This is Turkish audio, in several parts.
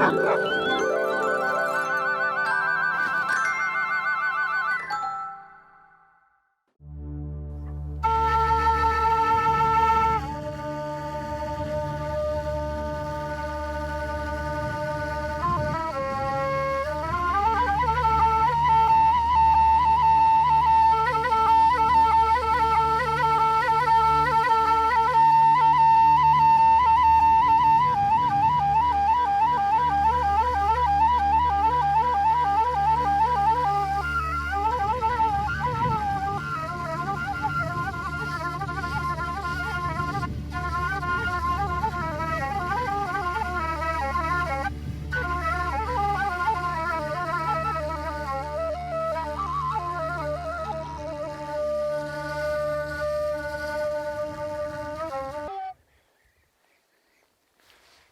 Ha ha ha!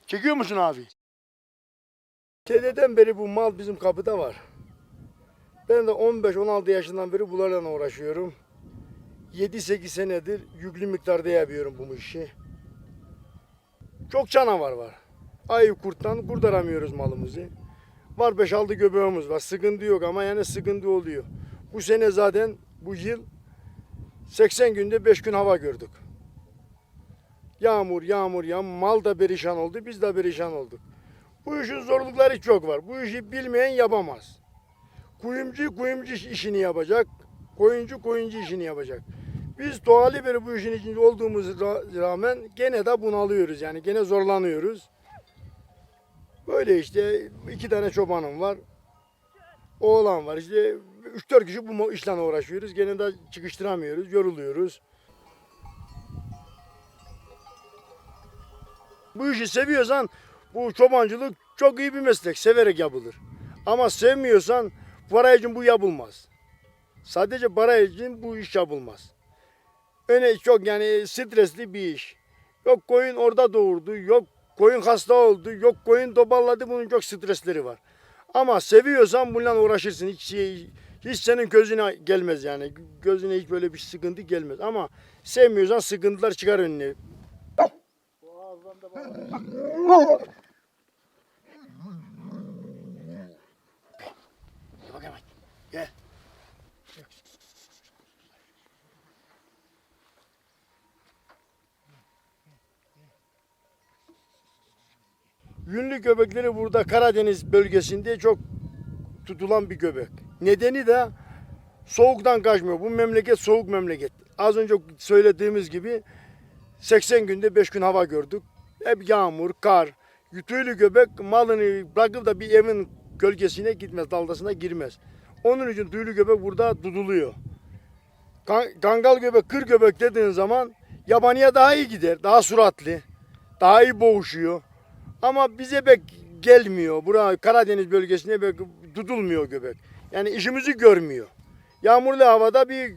Çekiyor musun abi? Dededen beri bu mal bizim kapıda var. Ben de 15-16 yaşından beri bunlarla uğraşıyorum. 7-8 senedir yüklü miktarda yapıyorum bu işi. Çok canavar var. Ayı kurttan kurtaramıyoruz malımızı. Var 5-6 göbeğimiz var. Sıkıntı yok ama yani sıkıntı oluyor. Bu sene zaten bu yıl 80 günde 5 gün hava gördük. Yağmur, yağmur, yağmur. Mal da perişan oldu, biz de perişan olduk. Bu işin zorlukları çok var. Bu işi bilmeyen yapamaz. Kuyumcu kuyumcu işini yapacak. Koyuncu koyuncu işini yapacak. Biz doğali beri bu işin içinde olduğumuz ra- rağmen gene de bunalıyoruz yani gene zorlanıyoruz. Böyle işte iki tane çobanım var. Oğlan var işte 3-4 kişi bu işle uğraşıyoruz. Gene de çıkıştıramıyoruz, yoruluyoruz. Bu işi seviyorsan bu çobancılık çok iyi bir meslek. Severek yapılır. Ama sevmiyorsan para için bu yapılmaz. Sadece para için bu iş yapılmaz. Öne çok yani stresli bir iş. Yok koyun orada doğurdu, yok koyun hasta oldu, yok koyun toparladı. Bunun çok stresleri var. Ama seviyorsan bununla uğraşırsın. Hiç şey, hiç senin gözüne gelmez yani. Gözüne hiç böyle bir sıkıntı gelmez. Ama sevmiyorsan sıkıntılar çıkar önüne. Gel bakayım. Gel. Yünlü göbekleri burada Karadeniz bölgesinde çok tutulan bir göbek. Nedeni de soğuktan kaçmıyor. Bu memleket soğuk memleket. Az önce söylediğimiz gibi 80 günde 5 gün hava gördük. Hep yağmur, kar. Tüylü göbek malını bırakıp da bir evin gölgesine gitmez, daldasına girmez. Onun için tüylü göbek burada tutuluyor. Kan- Kangal göbek, kır göbek dediğin zaman yabaniye daha iyi gider, daha suratlı, daha iyi boğuşuyor. Ama bize pek gelmiyor. Bura Karadeniz bölgesine pek tutulmuyor göbek. Yani işimizi görmüyor. Yağmurlu havada bir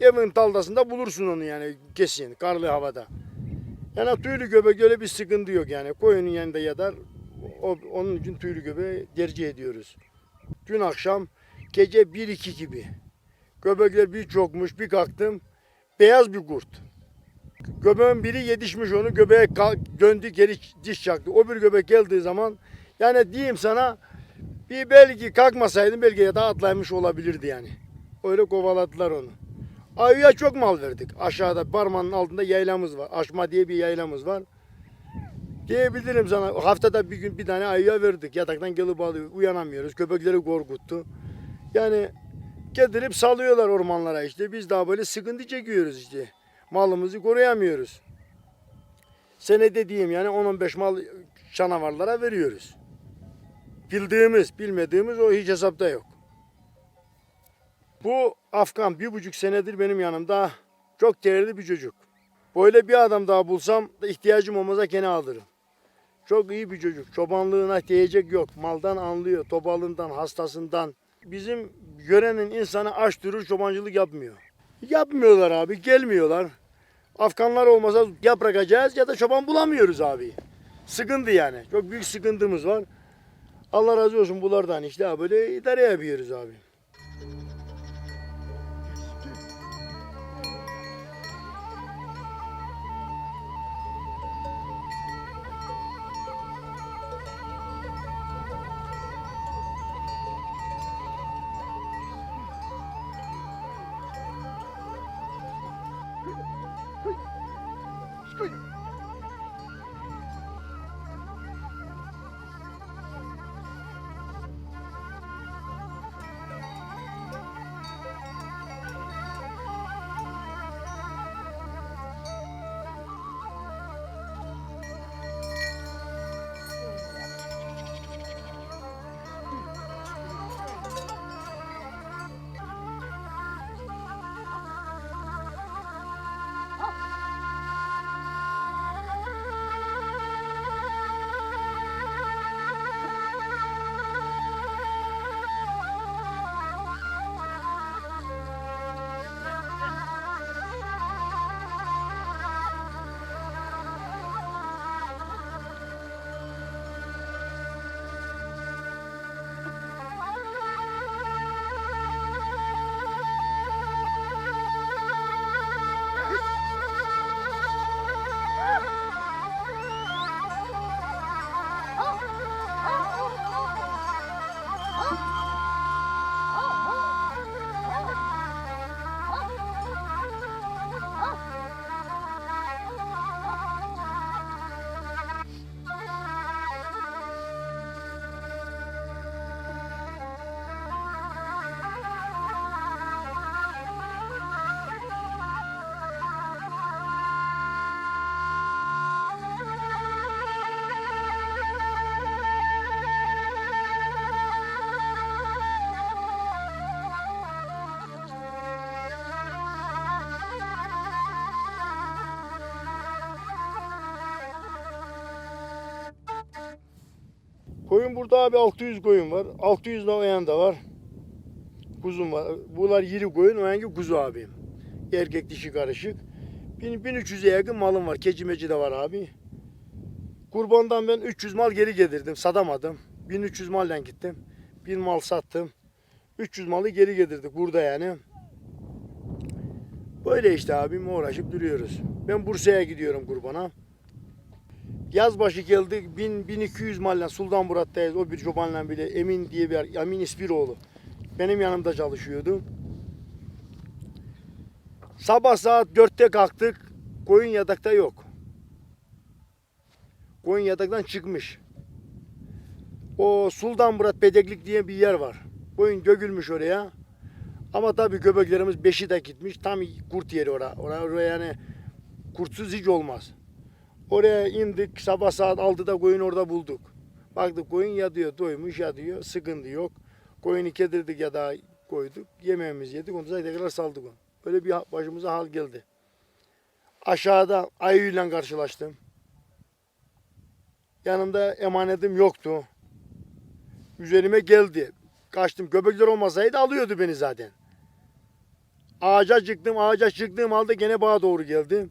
evin taldasında bulursun onu yani kesin karlı havada. Yani tüylü göbek öyle bir sıkıntı yok yani. Koyunun yanında yatar. O, onun için tüylü göbeği tercih ediyoruz. Dün akşam gece 1-2 gibi. Göbekler bir çokmuş bir kalktım. Beyaz bir kurt. Göbeğin biri yetişmiş onu göbeğe döndü geri diş çaktı. O bir göbek geldiği zaman yani diyeyim sana bir belki kalkmasaydım belki ya da atlaymış olabilirdi yani. Öyle kovaladılar onu. Ayıya çok mal verdik. Aşağıda parmağının altında yaylamız var. Aşma diye bir yaylamız var. Diyebilirim sana haftada bir gün bir tane ayıya verdik. Yataktan gelip alıyor. Uyanamıyoruz. Köpekleri korkuttu. Yani getirip salıyorlar ormanlara işte. Biz daha böyle sıkıntı çekiyoruz işte. Malımızı koruyamıyoruz. Senede diyeyim yani 10-15 mal canavarlara veriyoruz. Bildiğimiz, bilmediğimiz o hiç hesapta yok. Bu Afgan bir buçuk senedir benim yanımda. Çok değerli bir çocuk. Böyle bir adam daha bulsam ihtiyacım olmasa gene alırım. Çok iyi bir çocuk. Çobanlığına diyecek yok. Maldan anlıyor. Tobalından, hastasından. Bizim görenin insanı aç durur çobancılık yapmıyor. Yapmıyorlar abi. Gelmiyorlar. Afganlar olmasa ya bırakacağız ya da çoban bulamıyoruz abi. Sıkıntı yani. Çok büyük sıkıntımız var. Allah razı olsun bunlardan işte böyle idare yapıyoruz abi. Street. Koyun burada abi 600 koyun var. 600 de o yanda var. Kuzum var. Bunlar yiri koyun, o kuzu abi. Erkek dişi karışık. 1000 1300'e yakın malım var. Keçi meci de var abi. Kurbandan ben 300 mal geri getirdim. Satamadım. 1300 malden gittim. 1000 mal sattım. 300 malı geri getirdik burada yani. Böyle işte abim uğraşıp duruyoruz. Ben Bursa'ya gidiyorum kurbana. Yaz başı geldik 1000 1200 mallen Sultan Murat'tayız. O bir çobanla bile Emin diye bir Emin İspiroğlu. Benim yanımda çalışıyordu. Sabah saat 4'te kalktık. Koyun yatakta yok. Koyun yataktan çıkmış. O Sultan Murat Bedeklik diye bir yer var. Koyun dökülmüş oraya. Ama tabii köpeklerimiz beşi de gitmiş. Tam kurt yeri oraya. Oraya, oraya yani kurtsuz hiç olmaz. Oraya indik. Sabah saat 6'da koyun orada bulduk. Baktık koyun yatıyor. Doymuş yatıyor. Sıkıntı yok. Koyunu kedirdik ya da koyduk. Yemeğimizi yedik. Sonra tekrar saldık onu. Öyle bir başımıza hal geldi. Aşağıda ayıyla karşılaştım. Yanımda emanetim yoktu. Üzerime geldi. Kaçtım. Köpekler olmasaydı alıyordu beni zaten. Ağaca çıktım. Ağaca çıktığım halde gene bana doğru geldi.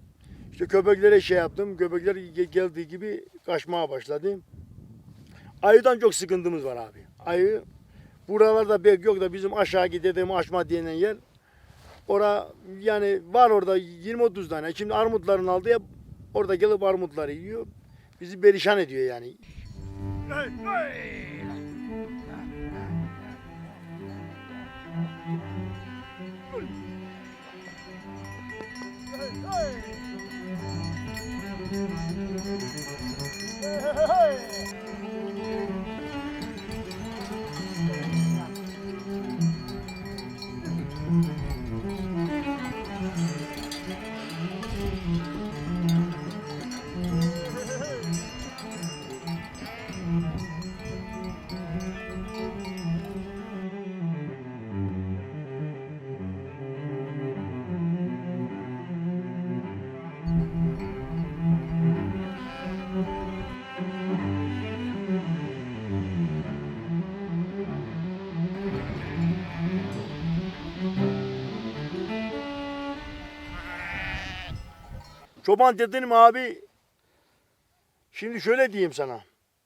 İşte köpeklere şey yaptım. Köpekler ge- geldiği gibi kaçmaya başladı. Ayıdan çok sıkıntımız var abi. Ayı buralarda pek yok da bizim aşağı gidelim açma denen yer. Ora yani var orada 20-30 tane. Şimdi armutların aldı ya orada gelip armutları yiyor. Bizi perişan ediyor yani. Hey! Çoban dedin mi abi? Şimdi şöyle diyeyim sana.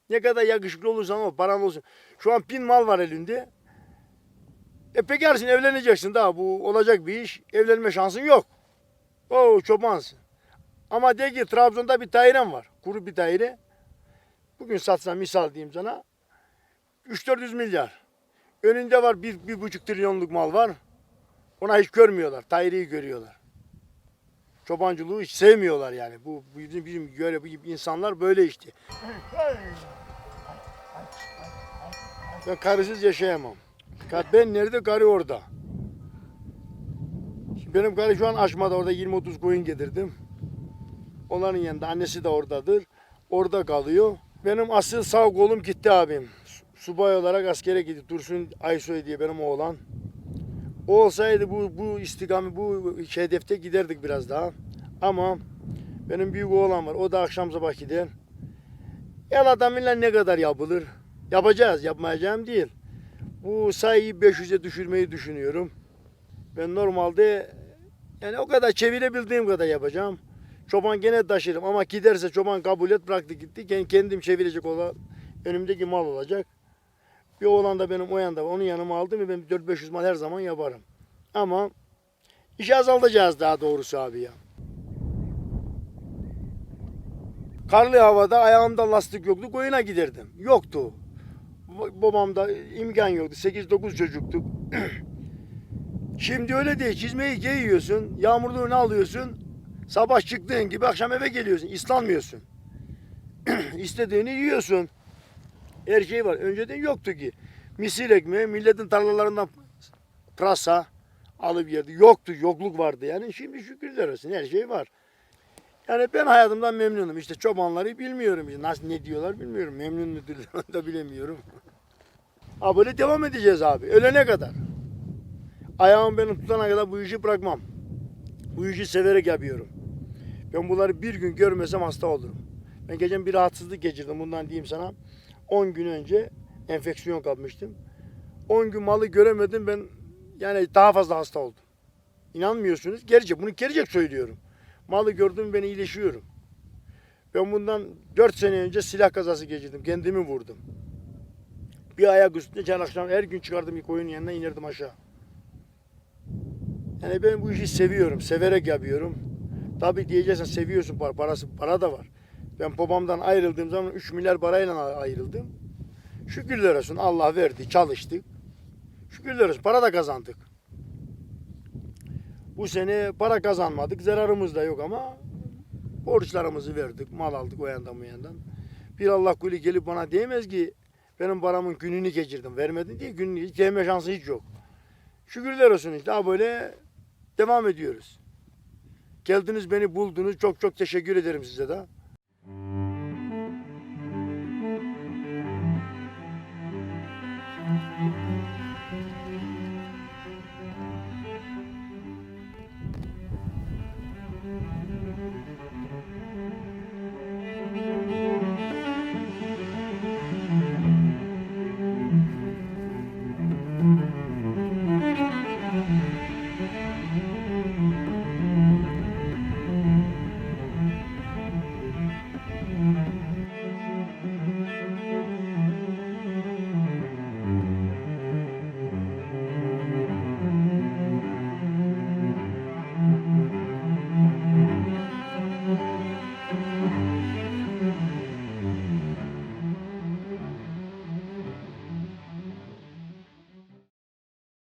Ne kadar yakışıklı olursan ol, paran olsun. Şu an bin mal var elinde. E pekarsın evleneceksin daha bu olacak bir iş. Evlenme şansın yok. Oo çobansın. Ama de ki Trabzon'da bir dairem var. Kuru bir daire. Bugün satsam misal diyeyim sana. 3-400 milyar. Önünde var bir, bir buçuk trilyonluk mal var. Ona hiç görmüyorlar. Daireyi görüyorlar çobancılığı hiç sevmiyorlar yani. Bu bizim, bizim göre bu insanlar böyle işte. Ben karısız yaşayamam. Ben nerede karı orada. Şimdi benim karı şu an açmada orada 20-30 koyun getirdim. Onların yanında annesi de oradadır. Orada kalıyor. Benim asıl sağ kolum gitti abim. Subay olarak askere gitti. Dursun Aysoy diye benim oğlan. O olsaydı bu bu istikami bu hedefte giderdik biraz daha. Ama benim büyük oğlan var. O da akşam sabah gider. El adamıyla ne kadar yapılır? Yapacağız, yapmayacağım değil. Bu sayıyı 500'e düşürmeyi düşünüyorum. Ben normalde yani o kadar çevirebildiğim kadar yapacağım. Çoban gene taşırım ama giderse çoban kabul et bıraktı gitti. Kendim çevirecek olan önümdeki mal olacak. Bir oğlan da benim o yanda. Onun yanıma aldım ve ben 4-500 mal her zaman yaparım. Ama işi azaltacağız daha doğrusu abi ya. Karlı havada ayağımda lastik yoktu. Koyuna giderdim. Yoktu. Ba- Babamda imkan yoktu. 8-9 çocuktuk. Şimdi öyle değil. Çizmeyi giyiyorsun. Yağmurluğunu alıyorsun. Sabah çıktığın gibi akşam eve geliyorsun. İslanmıyorsun. İstediğini yiyorsun. Her şey var. Önceden yoktu ki. Misir ekmeği milletin tarlalarından pırasa alıp yerdi. Yoktu, yokluk vardı yani. Şimdi şükürler olsun her şey var. Yani ben hayatımdan memnunum. İşte çobanları bilmiyorum. Nasıl ne diyorlar bilmiyorum. Memnun mudur da bilemiyorum. Ha böyle devam edeceğiz abi. Ölene kadar. Ayağım beni tutana kadar bu işi bırakmam. Bu işi severek yapıyorum. Ben bunları bir gün görmesem hasta olurum. Ben geçen bir rahatsızlık geçirdim bundan diyeyim sana. 10 gün önce enfeksiyon kapmıştım. 10 gün malı göremedim ben yani daha fazla hasta oldum. İnanmıyorsunuz. Gerçek bunu gerçek söylüyorum. Malı gördüm ben iyileşiyorum. Ben bundan 4 sene önce silah kazası geçirdim. Kendimi vurdum. Bir ayak üstünde akşam her gün çıkardım bir koyunun yanına inerdim aşağı. Yani ben bu işi seviyorum. Severek yapıyorum. Tabii diyeceksin seviyorsun para, parası para da var. Ben babamdan ayrıldığım zaman 3 milyar parayla ayrıldım. Şükürler olsun Allah verdi çalıştık. Şükürler olsun para da kazandık. Bu sene para kazanmadık. Zararımız da yok ama borçlarımızı verdik. Mal aldık o yandan bu yandan. Bir Allah kulü gelip bana diyemez ki benim paramın gününü geçirdim. Vermedin diye gününü hiç şansı hiç yok. Şükürler olsun işte. Daha böyle devam ediyoruz. Geldiniz beni buldunuz. Çok çok teşekkür ederim size de.